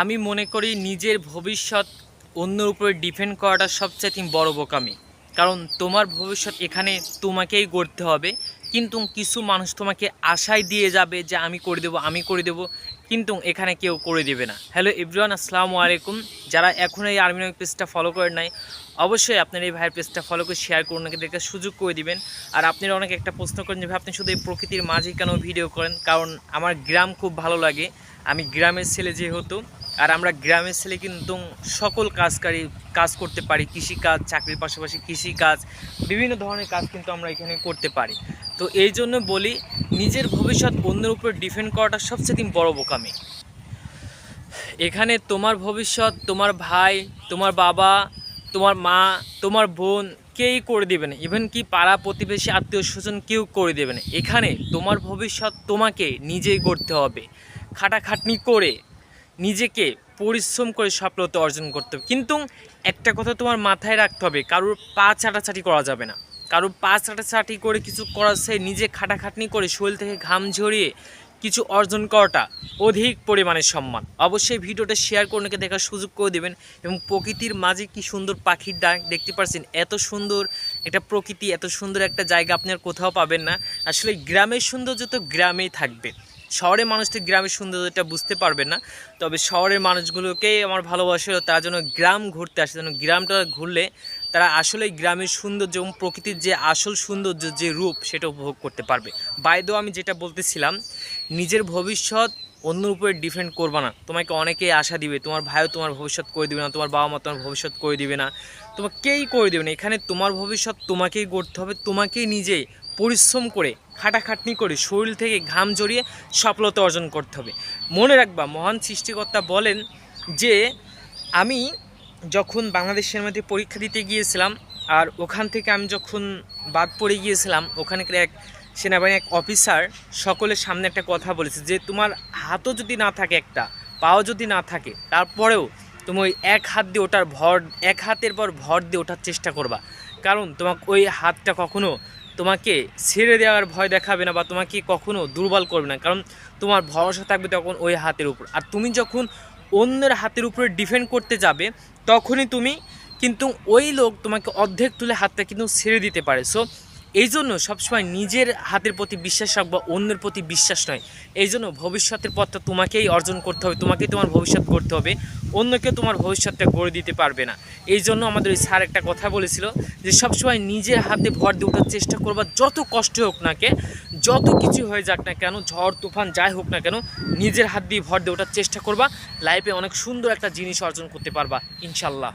আমি মনে করি নিজের ভবিষ্যৎ অন্যের উপরে ডিপেন্ড করাটা সবচেয়ে বড় বোকামি। কারণ তোমার ভবিষ্যৎ এখানে তোমাকেই গড়তে হবে, কিন্তু কিছু মানুষ তোমাকে আশায় দিয়ে যাবে যে আমি করে দেবো, আমি করে দেবো, কিন্তু এখানে কেউ করে দেবে না। হ্যালো এভরিওয়ান আসসালামু আলাইকুম। যারা এখন এই আর্মি পেজটা ফলো করেন নাই, অবশ্যই আপনার এই ভাইয়ের পেজটা ফলো করে শেয়ার করুন, ওনাকে সুযোগ করে দিবেন। আর আপনারা অনেক একটা প্রশ্ন করেন যে, ভাই, আপনি শুধু এই প্রকৃতির মাঝে কেন ভিডিও করেন? কারণ আমার গ্রাম খুব ভালো লাগে। আমি গ্রামের ছেলে যেহেতু আর আমরা গ্রামের ছেলে কিন্তু সকল কাজকারী কাজ করতে পারি, কৃষিকাজ, চাকরির পাশাপাশি কৃষিকাজ, বিভিন্ন ধরনের কাজ কিন্তু আমরা এখানে করতে পারি। তো এই জন্য বলি, নিজের ভবিষ্যৎ অন্যের উপর ডিপেন্ড করাটা সবচেয়ে বড় বোকামি। এখানে তোমার ভবিষ্যৎ, তোমার ভাই, তোমার বাবা, তোমার মা, তোমার বোন কেই করে দেবে না। ইভেন কি পাড়া প্রতিবেশী, আত্মীয় স্বজন কেউ করে দেবে না। এখানে তোমার ভবিষ্যৎ তোমাকে নিজেই করতে হবে। খাটাখাটনি করে নিজেকে পরিশ্রম করে সফলতা অর্জন করতে হবে। কিন্তু একটা কথা তোমার মাথায় রাখতে হবে, কারোর পা চাটাচাটি করা যাবে না। কারোর পা চাটাচাটি করে কিছু করার সে নিজে খাটাখাটনি করে শরীর থেকে ঘাম ঝরিয়ে কিছু অর্জন করাটা অধিক পরিমাণে সম্মান। অবশ্যই ভিডিওটা শেয়ার করে দেখার সুযোগ করে দেবেন এবং প্রকৃতির মাঝে কি সুন্দর পাখির ডাক দেখতে পাচ্ছেন এত সুন্দর একটা প্রকৃতি, এত সুন্দর একটা জায়গা আপনি আর কোথাও পাবেন না। আসলে গ্রামের সৌন্দর্য তো গ্রামেই থাকবে। শহরের মানুষ তো গ্রামের সৌন্দর্যটা বুঝতে পারবে না, তবে শহরের মানুষগুলোকেই আমার ভালোবাসে তার জন্য গ্রাম ঘুরতে আসে, যেন গ্রামটা ঘুরলে তারা আসলে গ্রামের সৌন্দর্য এবং প্রকৃতির যে আসল সৌন্দর্য, যে রূপ সেটা উপভোগ করতে পারবে। বাইদেও আমি যেটা বলতেছিলাম, নিজের ভবিষ্যৎ অন্যের উপরে ডিপেন্ড করবে না। তোমাকে অনেকেই আশা দিবে, তোমার ভাইও তোমার ভবিষ্যৎ করে দিবে না, তোমার বাবা মা তোমার ভবিষ্যৎ করে দিবে না তোমাকে কেই করে দেবে না। এখানে তোমার ভবিষ্যৎ তোমাকেই গড়তে হবে, তোমাকেই নিজেই পরিশ্রম করে, খাটাখাটনি করে শরীর থেকে ঘাম জড়িয়ে সফলতা অর্জন করতে হবে। মনে রাখবা, মহান সৃষ্টিকর্তা বলেন যে, আমি যখন বাংলাদেশ সেনাবাহিনীতে পরীক্ষা দিতে গিয়েছিলাম আর ওখান থেকে আমি যখন বাদ পড়ে গিয়েছিলাম, ওখানকার এক সেনাবাহিনীর এক অফিসার সকলের সামনে একটা কথা বলেছে যে, তোমার হাতও যদি না থাকে একটা, পাও যদি না থাকে, তারপরেও তুমি ওই এক হাত দিয়ে ওটার ভর, এক হাতের পর ভর দিয়ে ওঠার চেষ্টা করবা। কারণ তোমাকে ওই হাতটা কখনো তোমাকে ছেড়ে দেওয়ার ভয় দেখাবে না বা তোমাকে কখনো দুর্বল করবে না। কারণ তোমার ভরসা থাকবে তখন ওই হাতের উপর। আর তুমি যখন অন্যের হাতের উপরে ডিফেন্ড করতে যাবে, তখনই তুমি কিন্তু ওই লোক তোমাকে অর্ধেক তুলে হাতটা কিন্তু ছেড়ে দিতে পারে। সো এই জন্য সবসময় নিজের হাতের প্রতি বিশ্বাস রাখবা, অন্যের প্রতি বিশ্বাস নয়। এই জন্য ভবিষ্যতের পথটা তোমাকেই অর্জন করতে হবে, তোমাকেই তোমার ভবিষ্যৎ গড়তে হবে। অন্যকে তোমার ভবিষ্যৎটা গড়ে দিতে পারবে না। এই জন্য আমাদের ওই স্যার একটা কথা বলেছিল যে সবসময় নিজের হাতে ভর দিয়ে ওঠার চেষ্টা করবা, যত কষ্ট হোক না কে যত কিছু হয়ে যাক না কেন, ঝড়, তুফান, যাই হোক না কেন, নিজের হাত দিয়ে ভর দিয়ে ওঠার চেষ্টা করবা। লাইফে অনেক সুন্দর একটা জিনিস অর্জন করতে পারবা, ইনশাল্লাহ।